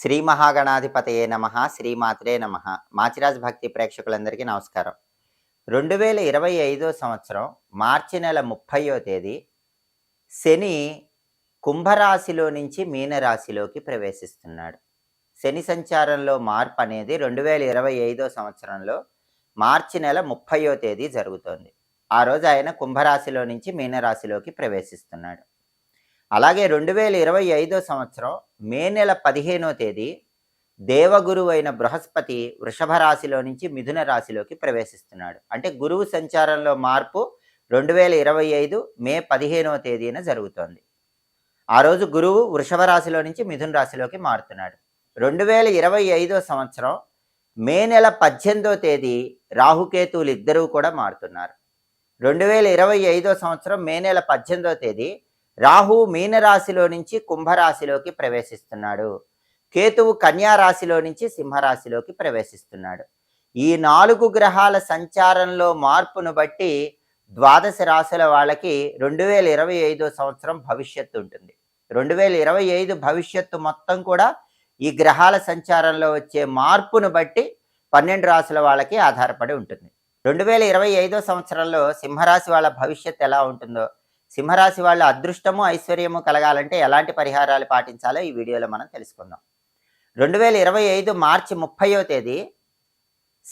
శ్రీ మహాగణాధిపతయే నమ శ్రీమాత్రే నమ. మాచిరాజ్ భక్తి ప్రేక్షకులందరికీ నమస్కారం. రెండు వేల ఇరవై ఐదో సంవత్సరం మార్చి నెల ముప్పయో తేదీ శని కుంభరాశిలో నుంచి మీనరాశిలోకి ప్రవేశిస్తున్నాడు. శని సంచారంలో మార్పు అనేది రెండు వేల ఇరవై ఐదో సంవత్సరంలో మార్చి నెల ముప్పయో తేదీ జరుగుతోంది. ఆ రోజు ఆయన కుంభరాశిలో నుంచి మీనరాశిలోకి ప్రవేశిస్తున్నాడు. అలాగే రెండు వేల ఇరవై ఐదో సంవత్సరం మే నెల పదిహేనో తేదీ దేవగురువు అయిన బృహస్పతి వృషభ రాశిలో నుంచి మిథున రాశిలోకి ప్రవేశిస్తున్నాడు. అంటే గురువు సంచారంలో మార్పు రెండు వేల ఇరవై ఐదు మే పదిహేనవ తేదీన జరుగుతోంది. ఆ రోజు గురువు వృషభ రాశిలో నుంచి మిథున రాశిలోకి మారుతున్నాడు. రెండు వేల ఇరవై ఐదో సంవత్సరం మే నెల పద్దెనిమిదో తేదీ రాహుకేతువులు ఇద్దరూ కూడా మారుతున్నారు. రెండు వేల ఇరవై ఐదో సంవత్సరం మే నెల పద్దెనిమిదో తేదీ రాహు మీనరాశిలో నుంచి కుంభరాశిలోకి ప్రవేశిస్తున్నాడు. కేతువు కన్యారాశిలో నుంచి సింహరాశిలోకి ప్రవేశిస్తున్నాడు. ఈ నాలుగు గ్రహాల సంచారంలో మార్పును బట్టి ద్వాదశ రాశుల వాళ్ళకి రెండు వేల ఇరవై ఐదో సంవత్సరం భవిష్యత్తు ఉంటుంది. రెండు వేల ఇరవై ఐదు భవిష్యత్తు మొత్తం కూడా ఈ గ్రహాల సంచారంలో వచ్చే మార్పును బట్టి పన్నెండు రాశుల వాళ్ళకి ఆధారపడి ఉంటుంది. రెండు వేల ఇరవై ఐదో సంవత్సరంలో సింహరాశి వాళ్ళ భవిష్యత్తు ఎలా ఉంటుందో సింహరాశి వాళ్ళ అదృష్టము ఐశ్వర్యము కలగాలంటే ఎలాంటి పరిహారాలు పాటించాలో ఈ వీడియోలో మనం తెలుసుకుందాం. రెండు వేల ఇరవై ఐదు మార్చి ముప్పయో తేదీ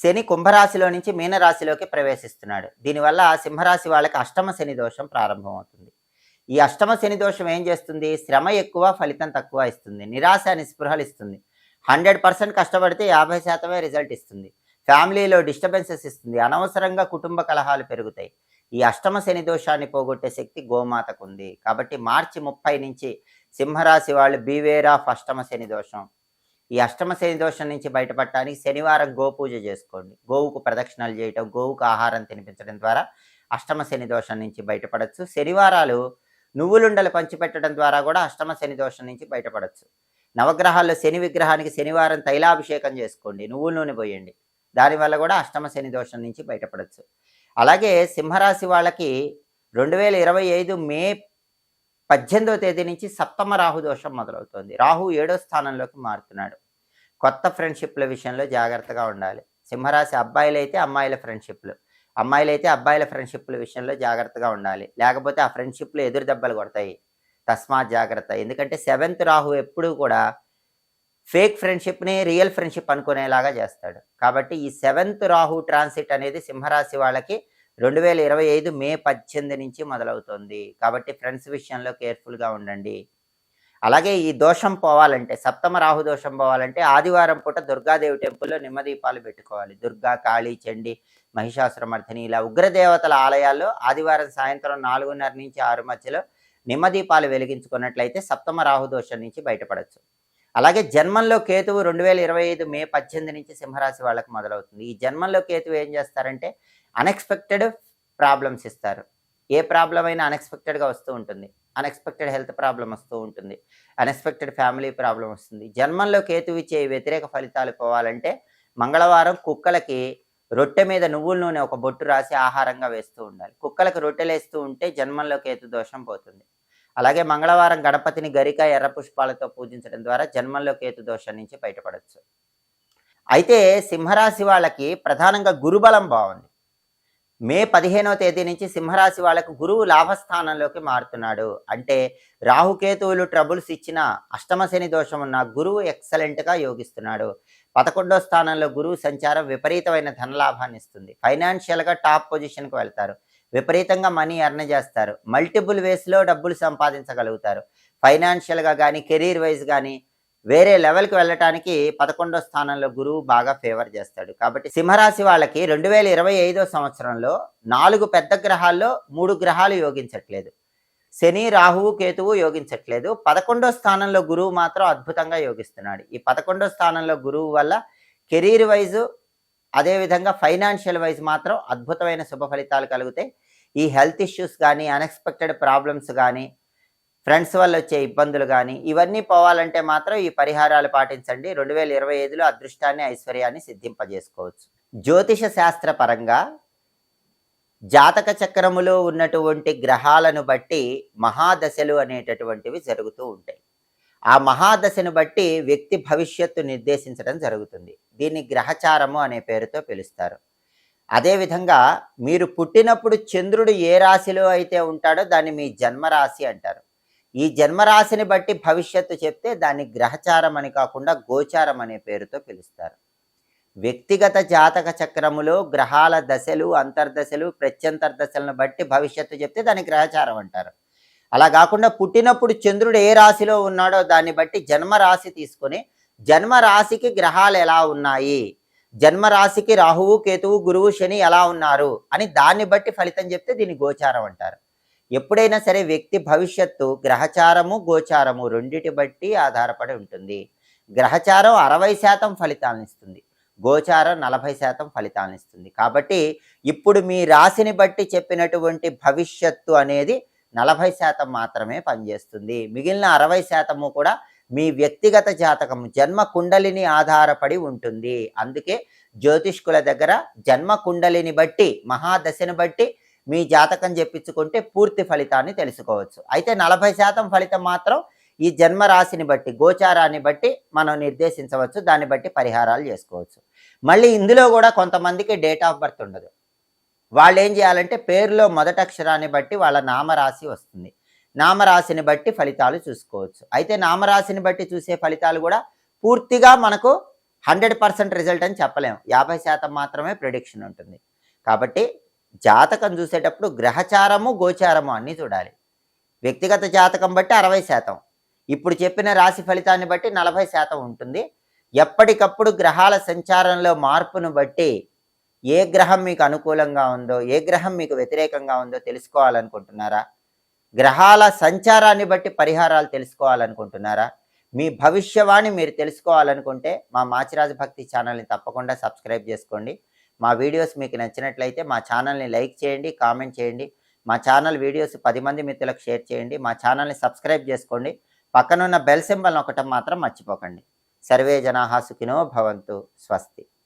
శని కుంభరాశిలో నుంచి మీనరాశిలోకి ప్రవేశిస్తున్నాడు. దీనివల్ల సింహరాశి వాళ్ళకి అష్టమ శని దోషం ప్రారంభమవుతుంది. ఈ అష్టమ శని దోషం ఏం చేస్తుంది? శ్రమ ఎక్కువ ఫలితం తక్కువ ఇస్తుంది. నిరాశ నిస్పృహలు ఇస్తుంది. హండ్రెడ్ పర్సెంట్ కష్టపడితే యాభై శాతమే రిజల్ట్ ఇస్తుంది. ఫ్యామిలీలో డిస్టర్బెన్సెస్ ఇస్తుంది. అనవసరంగా కుటుంబ కలహాలు పెరుగుతాయి. ఈ అష్టమ శని దోషాన్ని పోగొట్టే శక్తి గోమాతకు ఉంది కాబట్టి మార్చి ముప్పై నుంచి సింహరాశి వాళ్ళు బీవేర్ ఆఫ్ అష్టమ శని దోషం. ఈ అష్టమ శని దోషం నుంచి బయటపడటానికి శనివారం గోపూజ చేసుకోండి. గోవుకు ప్రదక్షిణలు చేయటం గోవుకు ఆహారం తినిపించడం ద్వారా అష్టమ శని దోషం నుంచి బయటపడచ్చు. శనివారాలు నువ్వులుండలు పంచిపెట్టడం ద్వారా కూడా అష్టమ శని దోషం నుంచి బయటపడచ్చు. నవగ్రహాల్లో శని విగ్రహానికి శనివారం తైలాభిషేకం చేసుకోండి. నువ్వుల నూనె పోయండి. దానివల్ల కూడా అష్టమ శని దోషం నుంచి బయటపడచ్చు. అలాగే సింహరాశి వాళ్ళకి రెండు వేల ఇరవై ఐదు మే పద్దెనిమిదవ తేదీ నుంచి సప్తమ రాహు దోషం మొదలవుతుంది. రాహు ఏడో స్థానంలోకి మారుతున్నాడు. కొత్త ఫ్రెండ్షిప్ల విషయంలో జాగ్రత్తగా ఉండాలి. సింహరాశి అబ్బాయిలు అయితే అమ్మాయిల ఫ్రెండ్షిప్లు. అమ్మాయిలు అయితే అబ్బాయిల ఫ్రెండ్షిప్ల విషయంలో జాగ్రత్తగా ఉండాలి. లేకపోతే ఆ ఫ్రెండ్షిప్లు ఎదురు దెబ్బలు కొడతాయి. తస్మాత్ జాగ్రత్త. ఎందుకంటే సెవెంత్ రాహు ఎప్పుడూ కూడా ఫేక్ ఫ్రెండ్షిప్ని రియల్ ఫ్రెండ్షిప్ అనుకునేలాగా చేస్తాడు. కాబట్టి ఈ సెవెంత్ రాహు ట్రాన్సిట్ అనేది సింహరాశి వాళ్ళకి రెండు వేల ఇరవై ఐదు మే పద్దెనిమిది నుంచి మొదలవుతుంది. కాబట్టి ఫ్రెండ్స్ విషయంలో కేర్ఫుల్గా ఉండండి. అలాగే ఈ దోషం పోవాలంటే సప్తమ రాహు దోషం పోవాలంటే ఆదివారం పూట దుర్గాదేవి టెంపుల్లో నిమ్మదీపాలు పెట్టుకోవాలి. దుర్గా కాళీ చండి మహిషాసురమర్థిని ఇలా ఉగ్రదేవతల ఆలయాల్లో ఆదివారం సాయంత్రం నాలుగున్నర నుంచి ఆరు మధ్యలో నిమ్మదీపాలు వెలిగించుకున్నట్లయితే సప్తమ రాహు దోషం నుంచి బయటపడచ్చు. అలాగే జన్మంలో కేతువు రెండు వేల ఇరవై ఐదు మే పద్దెనిమిది నుంచి సింహరాశి వాళ్ళకి మొదలవుతుంది. ఈ జన్మంలో కేతువు ఏం చేస్తారంటే అన్ఎక్స్పెక్టెడ్ ప్రాబ్లమ్స్ ఇస్తారు. ఏ ప్రాబ్లం అయినా అన్ఎక్స్పెక్టెడ్గా వస్తూ ఉంటుంది. అన్ఎక్స్పెక్టెడ్ హెల్త్ ప్రాబ్లం వస్తూ ఉంటుంది. అన్ఎక్స్పెక్టెడ్ ఫ్యామిలీ ప్రాబ్లం వస్తుంది. జన్మంలో కేతువు ఇచ్చే వ్యతిరేక ఫలితాలు పోవాలంటే మంగళవారం కుక్కలకి రొట్టె మీద నువ్వుల నూనె ఒక బొట్టు రాసి ఆహారంగా వేస్తూ ఉండాలి. కుక్కలకు రొట్టెలు వేస్తూ ఉంటే జన్మంలో కేతు దోషం పోతుంది. అలాగే మంగళవారం గణపతిని గరిక ఎర్ర పుష్పాలతో పూజించడం ద్వారా జన్మంలో కేతు దోషం నుంచి బయటపడవచ్చు అయితే సింహరాశి వాళ్ళకి ప్రధానంగా గురుబలం బాగుంది. మే పదిహేనవ తేదీ నుంచి సింహరాశి వాళ్ళకు గురువు లాభస్థానంలోకి మారుతున్నాడు. అంటే రాహుకేతువులు ట్రబుల్స్ ఇచ్చిన అష్టమశని దోషం ఉన్న గురువు ఎక్సలెంట్గా యోగిస్తున్నాడు. పదకొండో స్థానంలో గురువు సంచారం విపరీతమైన ధనలాభాన్ని ఇస్తుంది. ఫైనాన్షియల్గా టాప్ పొజిషన్కి వెళ్తారు. విపరీతంగా మనీ ఎర్న్ చేస్తారు. మల్టిపుల్ వేస్లో డబ్బులు సంపాదించగలుగుతారు. ఫైనాన్షియల్గా కానీ కెరీర్ వైజ్ కానీ వేరే లెవెల్కి వెళ్ళటానికి పదకొండో స్థానంలో గురువు బాగా ఫేవర్ చేస్తాడు. కాబట్టి సింహరాశి వాళ్ళకి రెండు వేల ఇరవై ఐదో సంవత్సరంలో నాలుగు పెద్ద గ్రహాల్లో మూడు గ్రహాలు యోగించట్లేదు. శని రాహువు కేతువు యోగించట్లేదు. పదకొండో స్థానంలో గురువు మాత్రం అద్భుతంగా యోగిస్తున్నాడు. ఈ పదకొండో స్థానంలో గురువు వల్ల కెరీర్ వైజు అదేవిధంగా ఫైనాన్షియల్ వైజ్ మాత్రం అద్భుతమైన శుభ ఫలితాలు కలుగుతాయి ఈ హెల్త్ ఇష్యూస్ కానీ అన్ఎక్స్పెక్టెడ్ ప్రాబ్లమ్స్ కానీ ఫ్రెండ్స్ వల్ల వచ్చే ఇబ్బందులు కానీ ఇవన్నీ పోవాలంటే మాత్రం ఈ పరిహారాలు పాటించండి. రెండు వేల ఇరవై ఐదులో అదృష్టాన్ని ఐశ్వర్యాన్ని సిద్ధింపజేసుకోవచ్చు. జ్యోతిష శాస్త్ర పరంగా జాతక చక్రములో ఉన్నటువంటి గ్రహాలను బట్టి మహాదశలు అనేటటువంటివి జరుగుతూ ఉంటాయి. ఆ మహాదశను బట్టి వ్యక్తి భవిష్యత్తు నిర్దేశించడం జరుగుతుంది. దీన్ని గ్రహచారము అనే పేరుతో పిలుస్తారు. అదేవిధంగా మీరు పుట్టినప్పుడు చంద్రుడు ఏ రాశిలో అయితే ఉంటాడో దాన్ని మీ జన్మరాశి అంటారు. ఈ జన్మరాశిని బట్టి భవిష్యత్తు చెప్తే దాన్ని గ్రహచారం అని కాకుండా గోచారం అనే పేరుతో పిలుస్తారు. వ్యక్తిగత జాతక చక్రములో గ్రహాల దశలు అంతర్దశలు ప్రత్యంతర్దశలను బట్టి భవిష్యత్తు చెప్తే దాన్ని గ్రహచారం అంటారు. అలా కాకుండా పుట్టినప్పుడు చంద్రుడు ఏ రాశిలో ఉన్నాడో దాన్ని బట్టి జన్మ రాశి తీసుకొని జన్మ రాశికి గ్రహాలు ఎలా ఉన్నాయి? జన్మ రాశికి రాహువు కేతువు గురువు శని ఎలా ఉన్నారు? అని దాన్ని బట్టి ఫలితం చెప్తే దీన్ని గోచారం అంటారు. ఎప్పుడైనా సరే వ్యక్తి భవిష్యత్తు గ్రహచారము గోచారము రెండిటి బట్టి ఆధారపడి ఉంటుంది. గ్రహచారం అరవై శాతం ఫలితాలను ఇస్తుంది. గోచారం నలభై శాతం ఫలితాలను ఇస్తుంది. కాబట్టి ఇప్పుడు మీ రాశిని బట్టి చెప్పినటువంటి భవిష్యత్తు అనేది నలభై శాతం మాత్రమే పనిచేస్తుంది. మిగిలిన అరవై శాతము కూడా మీ వ్యక్తిగత జాతకం జన్మ కుండలిని ఆధారపడి ఉంటుంది. అందుకే జ్యోతిష్కుల దగ్గర జన్మ కుండలిని బట్టి మహాదశను బట్టి మీ జాతకం చెప్పించుకుంటే పూర్తి ఫలితాన్ని తెలుసుకోవచ్చు. అయితే నలభై శాతం ఫలితం మాత్రం ఈ జన్మ రాశిని బట్టి గోచారాన్ని బట్టి మనం నిర్దేశించవచ్చు. దాన్ని బట్టి పరిహారాలు చేసుకోవచ్చు. మళ్ళీ ఇందులో కూడా కొంతమందికి డేట్ ఆఫ్ బర్త్ ఉండదు. వాళ్ళు ఏం చేయాలంటే పేరులో మొదటి అక్షరాన్ని బట్టి వాళ్ళ నామరాశి వస్తుంది. నామరాశిని బట్టి ఫలితాలు చూసుకోవచ్చు. అయితే నామరాశిని బట్టి చూసే ఫలితాలు కూడా పూర్తిగా మనకు హండ్రెడ్ పర్సెంట్ రిజల్ట్ అని చెప్పలేము. యాభై శాతం మాత్రమే ప్రిడిక్షన్ ఉంటుంది. కాబట్టి జాతకం చూసేటప్పుడు గ్రహచారము గోచారము అన్నీ చూడాలి. వ్యక్తిగత జాతకం బట్టి అరవై శాతం. ఇప్పుడు చెప్పిన రాశి ఫలితాన్ని బట్టి నలభై శాతం ఉంటుంది. ఎప్పటికప్పుడు గ్రహాల సంచారంలో మార్పును బట్టి ఏ గ్రహం మీకు అనుకూలంగా ఉందో ఏ గ్రహం మీకు వ్యతిరేకంగా ఉందో తెలుసుకోవాలనుకుంటున్నారా? గ్రహాల సంచారాన్ని బట్టి పరిహారాలు తెలుసుకోవాలనుకుంటున్నారా? మీ భవిష్యవాణి మీరు తెలుసుకోవాలనుకుంటే మా మాచిరాజు భక్తి ఛానల్ని తప్పకుండా సబ్స్క్రైబ్ చేసుకోండి. మా వీడియోస్ మీకు నచ్చినట్లయితే మా ఛానల్ని లైక్ చేయండి కామెంట్ చేయండి. మా ఛానల్ వీడియోస్ పది మంది మిత్రులకు షేర్ చేయండి. మా ఛానల్ని సబ్స్క్రైబ్ చేసుకోండి. పక్కనున్న బెల్ సింబల్ ఒకటం మాత్రం మర్చిపోకండి. సర్వే జనాహా సుఖినో భవంతు. స్వస్తి.